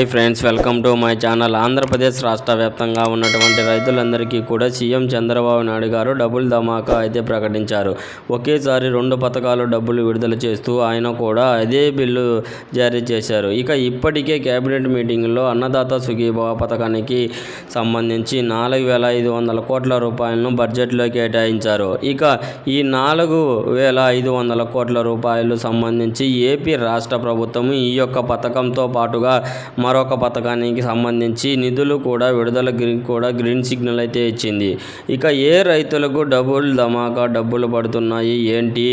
Hi friends welcome to my channel. Andhra Pradesh రాష్ట్ర వ్యాప్తంగా ఉన్నటువంటి రైతులందరికీ కూడా సీఎం చంద్రబాబు నాయుడు గారు డబుల్ ధమాకా అయితే ప్రకటించారు. ఒకేసారి రెండు పథకాలు డబ్బులు విడుదల చేస్తూ ఆయన కూడా అదే బిల్లు జారీ చేశారు. ఇక ఇప్పటికే కేబినెట్ మీటింగ్లో అన్నదాత సుఖీభావ పథకానికి సంబంధించి నాలుగు వేల ఐదు వందల కోట్ల రూపాయలను బడ్జెట్లో కేటాయించారు. ఇక ఈ నాలుగు వేల ఐదు వందల కోట్ల రూపాయలు సంబంధించి ఏపీ రాష్ట్ర ప్రభుత్వం ఈ యొక్క పథకంతో పాటుగా మరొక పథకానికి సంబంధించి నిధులు కూడా విడుదల కూడా గ్రీన్ సిగ్నల్ అయితే ఇచ్చింది. ఇక ఏ రైతులకు డబుల్ ధమాకా డబ్బులు పడుతున్నాయి ఏంటి?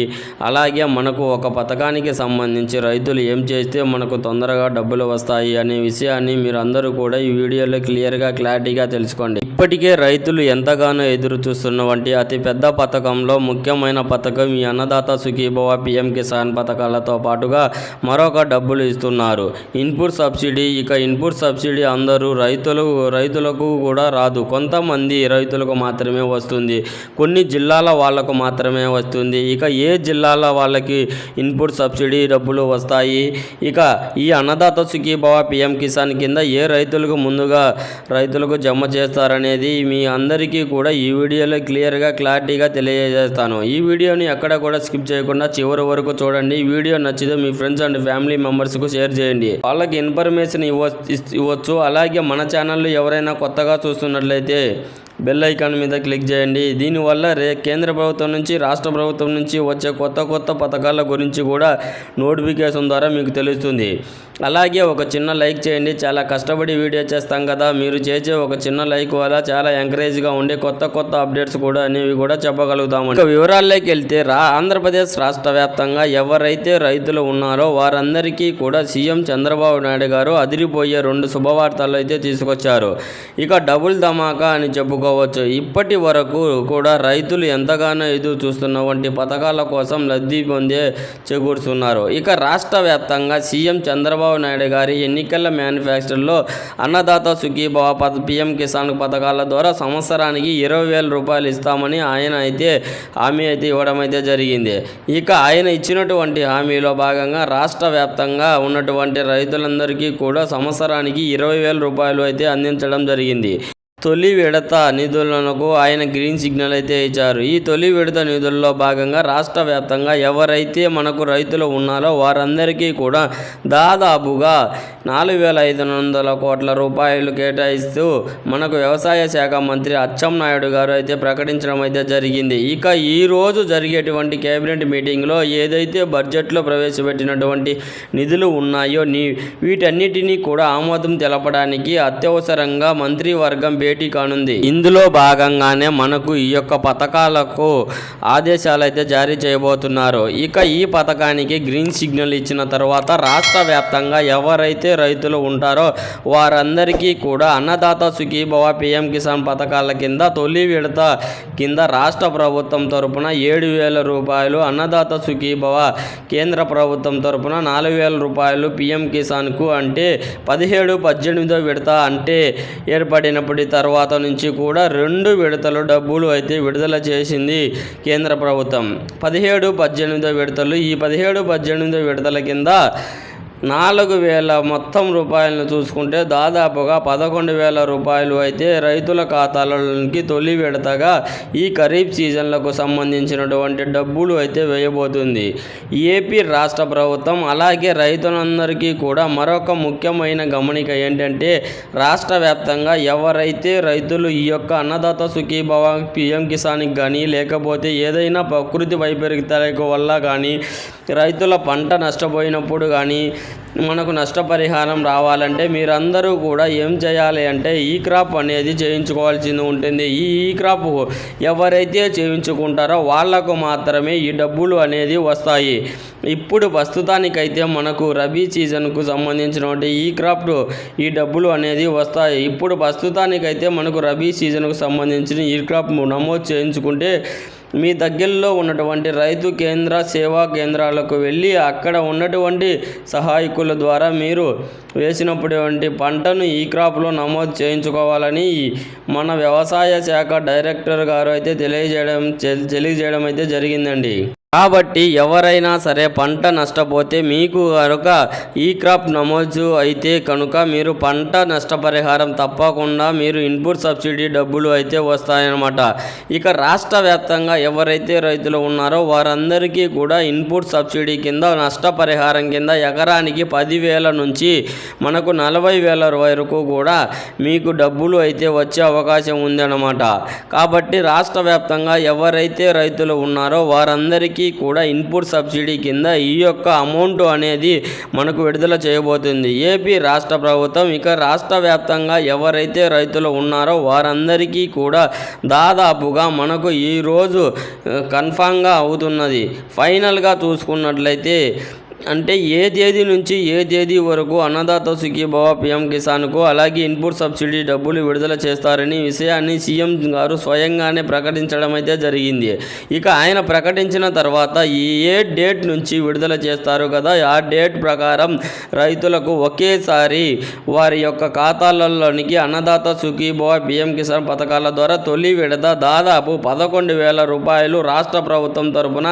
అలాగే మనకు ఒక పథకానికి సంబంధించి రైతులు ఏం చేస్తే మనకు తొందరగా డబ్బులు వస్తాయి అనే విషయాన్ని మీరు అందరూ కూడా ఈ వీడియోలో క్లియర్గా క్లారిటీగా తెలుసుకోండి. ఇప్పటికే రైతులు ఎంతగానో ఎదురు చూస్తున్న వంటి అతిపెద్ద పథకంలో ముఖ్యమైన పథకం ఈ అన్నదాత సుఖీభవ పిఎం కిసాన్ పథకాలతో పాటుగా మరొక డబ్బులు ఇస్తున్నారు. ఇన్పుట్ సబ్సిడీ ఇక ఇన్పుట్ సబ్సిడీ అందరూ రైతులు రైతులకు కూడా రాదు. కొంతమంది రైతులకు మాత్రమే వస్తుంది. కొన్ని జిల్లాల వాళ్ళకు మాత్రమే వస్తుంది. ఇక ఏ జిల్లాల వాళ్ళకి ఇన్పుట్ సబ్సిడీ డబ్బులు వస్తాయి? ఇక ఈ అన్నదాత సుఖీభావ పిఎం కిసాన్ కింద ఏ రైతులకు ముందుగా రైతులకు జమ చేస్తారనేది మీ అందరికీ కూడా ఈ వీడియోలో క్లియర్గా క్లారిటీగా తెలియజేస్తాను. ఈ వీడియోని ఎక్కడ కూడా స్కిప్ చేయకుండా చివరి వరకు చూడండి. వీడియో నచ్చితే మీ ఫ్రెండ్స్ అండ్ ఫ్యామిలీ మెంబర్స్కు షేర్ చేయండి. వాళ్ళకి ఇన్ఫర్మేషన్ ఇవ్వ ఇవ్వచ్చు అలాగే మన ఛానల్లో ఎవరైనా కొత్తగా చూస్తున్నట్లయితే బెల్ ఐకాన్ మీద క్లిక్ చేయండి. దీనివల్ల రే కేంద్ర ప్రభుత్వం నుంచి రాష్ట్ర ప్రభుత్వం నుంచి వచ్చే కొత్త కొత్త పథకాల గురించి కూడా నోటిఫికేషన్ ద్వారా మీకు తెలుస్తుంది. అలాగే ఒక చిన్న లైక్ చేయండి. చాలా కష్టపడి వీడియో చేస్తాం కదా. మీరు చేసే ఒక చిన్న లైక్ వల్ల చాలా ఎంకరేజ్గా ఉండే కొత్త కొత్త అప్డేట్స్ కూడా అనేవి కూడా చెప్పగలుగుతాము. ఇక వివరాల్లోకి వెళ్తే రా ఆంధ్రప్రదేశ్ రాష్ట్ర వ్యాప్తంగా ఎవరైతే రైతులు ఉన్నారో వారందరికీ కూడా సీఎం చంద్రబాబు నాయుడు గారు అదిరిపోయే రెండు శుభవార్తలు అయితే తీసుకొచ్చారు. ఇక డబుల్ ధమాకా అని చెప్పుకో చెప్పుకోవచ్చు ఇప్పటి వరకు కూడా రైతులు ఎంతగానో ఎదురు చూస్తున్న వంటి పథకాల కోసం లబ్ధి పొందే చేకూరుతున్నారు ఇక రాష్ట్ర వ్యాప్తంగా సీఎం చంద్రబాబు నాయుడు గారి ఎన్నికల మేనిఫెస్టోలో అన్నదాత సుఖీభావ పథ పిఎం కిసాన్ పథకాల ద్వారా సంవత్సరానికి ఇరవై వేల రూపాయలు ఇస్తామని ఆయన అయితే హామీ అయితే ఇవ్వడం అయితే జరిగింది. ఇక ఆయన ఇచ్చినటువంటి హామీలో భాగంగా రాష్ట్ర వ్యాప్తంగా ఉన్నటువంటి రైతులందరికీ కూడా సంవత్సరానికి ఇరవై వేల రూపాయలు అయితే అందించడం జరిగింది. తొలి విడత నిధులకు ఆయన గ్రీన్ సిగ్నల్ అయితే ఇచ్చారు. ఈ తొలి విడత నిధుల్లో భాగంగా రాష్ట్ర వ్యాప్తంగా ఎవరైతే మనకు రైతులు ఉన్నారో వారందరికీ కూడా దాదాపుగా నాలుగు వేల ఐదు వందల కోట్ల రూపాయలు కేటాయిస్తూ మనకు వ్యవసాయ శాఖ మంత్రి అచ్చెం నాయుడు గారు అయితే ప్రకటించడం అయితే జరిగింది. ఇక ఈ రోజు జరిగేటువంటి కేబినెట్ మీటింగ్లో ఏదైతే బడ్జెట్లో ప్రవేశపెట్టినటువంటి నిధులు ఉన్నాయో నీ వీటన్నిటినీ కూడా ఆమోదం తెలపడానికి అత్యవసరంగా మంత్రివర్గం భేటీ కానుంది. ఇందులో భాగంగానే మనకు ఈ యొక్క పథకాలకు ఆదేశాలు అయితే జారీ చేయబోతున్నారు. ఇక ఈ పథకానికి గ్రీన్ సిగ్నల్ ఇచ్చిన తర్వాత రాష్ట్ర వ్యాప్తంగా ఎవరైతే రైతులు ఉంటారో వారందరికీ కూడా అన్నదాత సుఖీభవ పిఎం కిసాన్ పథకాల కింద తొలి విడత కింద రాష్ట్ర ప్రభుత్వం తరపున ఏడు వేల రూపాయలు అన్నదాత సుఖీభవ కేంద్ర ప్రభుత్వం తరపున నాలుగు వేల రూపాయలు పిఎం కిసాన్కు అంటే పదిహేడు పద్దెనిమిదో విడత అంటే ఏర్పడినప్పటి తర్వాత నుంచి కూడా రెండు విడతలు డబ్బులు అయితే విడుదల చేసింది కేంద్ర ప్రభుత్వం. పదిహేడు పద్దెనిమిదో విడతలు. ఈ పదిహేడు పద్దెనిమిదో విడతల కింద నాలుగు వేల మొత్తం రూపాయలను చూసుకుంటే దాదాపుగా పదకొండు వేల రూపాయలు అయితే రైతుల ఖాతాలకి తొలి విడతగా ఈ ఖరీఫ్ సీజన్లకు సంబంధించినటువంటి డబ్బులు అయితే వేయబోతుంది. ఏపీ రాష్ట్ర ప్రభుత్వం అలాగే రైతులందరికీ కూడా మరొక ముఖ్యమైన గమనిక ఏంటంటే రాష్ట్ర వ్యాప్తంగా ఎవరైతే రైతులు ఈ యొక్క అన్నదాత సుఖీభవ పిఎం కిసాన్కి కానీ లేకపోతే ఏదైనా ప్రకృతి వైపరీత్యాల వల్ల కానీ రైతుల పంట నష్టపోయినప్పుడు కానీ మనకు నష్టపరిహారం రావాలంటే మీరందరూ కూడా ఏం చేయాలి అంటే ఈ క్రాప్ అనేది చేయించుకోవాల్సింది ఉంటుంది. ఈ ఈ క్రాప్ ఎవరైతే చేయించుకుంటారో వాళ్ళకు మాత్రమే ఈ డబ్బులు అనేది వస్తాయి. ఇప్పుడు ప్రస్తుతానికైతే మనకు రబీ సీజన్కు సంబంధించినటువంటి ఈ క్రాప్ ఈ డబ్బులు అనేది వస్తాయి. ఇప్పుడు ప్రస్తుతానికైతే మనకు రబీ సీజన్కు సంబంధించిన ఈ క్రాప్ నమోదు చేయించుకుంటే మీ దగ్గరలో ఉన్నటువంటి రైతు కేంద్ర సేవా కేంద్రాలకు వెళ్ళి అక్కడ ఉన్నటువంటి సహాయకుల ద్వారా మీరు వేసినటువంటి పంటను ఈ క్రాప్లో నమోదు చేయించుకోవాలని మన వ్యవసాయ శాఖ డైరెక్టర్ గారు అయితే తెలియజేయడం తెలియజేయడం అయితే జరిగిందండి. కాబట్టి ఎవరైనా సరే పంట నష్టపోతే మీకు కనుక ఈ క్రాప్ నమోదు అయితే కనుక మీరు పంట నష్టపరిహారం తప్పకుండా మీరు ఇన్పుట్ సబ్సిడీ డబ్బులు అయితే వస్తాయన్నమాట. ఇక రాష్ట్ర వ్యాప్తంగా ఎవరైతే రైతులు ఉన్నారో వారందరికీ కూడా ఇన్పుట్ సబ్సిడీ కింద నష్టపరిహారం కింద ఎకరానికి పదివేల నుంచి మనకు నలభై వేల వరకు కూడా మీకు డబ్బులు అయితే వచ్చే అవకాశం ఉందన్నమాట. కాబట్టి రాష్ట్ర వ్యాప్తంగా ఎవరైతే రైతులు ఉన్నారో వారందరికీ కూడా ఇన్పుట్ సబ్సిడీ కింద ఈ యొక్క అమౌంట్ అనేది మనకు విడుదల చేయబోతుంది. ఏపీ రాష్ట్ర ప్రభుత్వం ఇక రాష్ట్ర వ్యాప్తంగా ఎవరైతే రైతులు ఉన్నారో వారందరికీ కూడా దాదాపుగా మనకు ఈరోజు కన్ఫామ్గా అవుతున్నది. ఫైనల్గా చూసుకున్నట్లయితే అంటే ఏ తేదీ నుంచి ఏ తేదీ వరకు అన్నదాత సుఖీభవ పిఎం కిసాన్కు అలాగే ఇన్పుట్ సబ్సిడీ డబ్బులు విడుదల చేస్తారని విషయాన్ని సీఎం గారు స్వయంగానే ప్రకటించడం అయితే జరిగింది. ఇక ఆయన ప్రకటించిన తర్వాత ఈ ఏ డేట్ నుంచి విడుదల చేస్తారు కదా? ఆ డేట్ ప్రకారం రైతులకు ఒకేసారి వారి యొక్క ఖాతాలలోనికి అన్నదాత సుఖీభవ పిఎం కిసాన్ పథకాల ద్వారా తొలి విడత దాదాపు పదకొండు వేల రూపాయలు రాష్ట్ర ప్రభుత్వం తరపున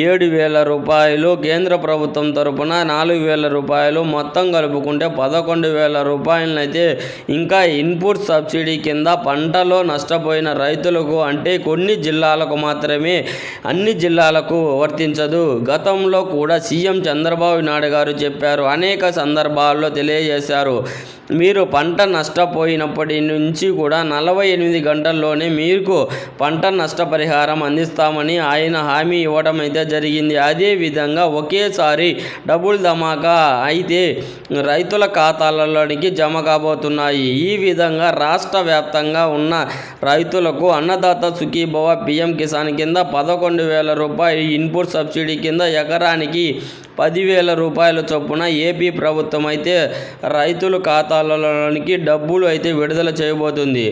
ఏడు వేల రూపాయలు కేంద్ర ప్రభుత్వం తరపున నాలుగు వేల రూపాయలు మొత్తం కలుపుకుంటే పదకొండు వేల రూపాయలనైతే ఇంకా ఇన్పుట్ సబ్సిడీ కింద పంటలో నష్టపోయిన రైతులకు అంటే కొన్ని జిల్లాలకు మాత్రమే అన్ని జిల్లాలకు వర్తించదు. గతంలో కూడా సీఎం చంద్రబాబు నాయుడు గారు చెప్పారు అనేక సందర్భాల్లో తెలియజేశారు. మీరు పంట నష్టపోయినప్పటి నుంచి కూడా నలభై ఎనిమిది గంటల్లోనే మీకు పంట నష్టపరిహారం అందిస్తామని ఆయన హామీ ఇవ్వడం అయితే జరిగింది. అదేవిధంగా ఒకేసారి డబుల్ ధమాకా అయితే రైతుల ఖాతాలలోనికి జమ కాబోతున్నాయి. ఈ విధంగా రాష్ట్ర వ్యాప్తంగా ఉన్న రైతులకు అన్నదాత సుఖీభవ పిఎం కిసాన్ కింద పదకొండు వేల రూపాయలు ఇన్పుట్ సబ్సిడీ కింద ఎకరానికి పదివేల రూపాయల చొప్పున ఏపీ ప్రభుత్వం అయితే రైతుల ఖాతాలలోనికి డబ్బులు అయితే విడుదల చేయబోతుంది.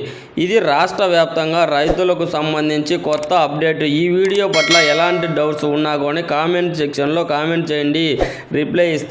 ఇది రాష్ట్ర వ్యాప్తంగా రైతులకు సంబంధించి కొత్త అప్డేట్. ఈ వీడియో పట్ల ఎలాంటి డౌట్స్ ఉన్నా కానీ కామెంట్ సెక్షన్లో కామెంట్ చేయండి. రిప్లై ఇస్తాం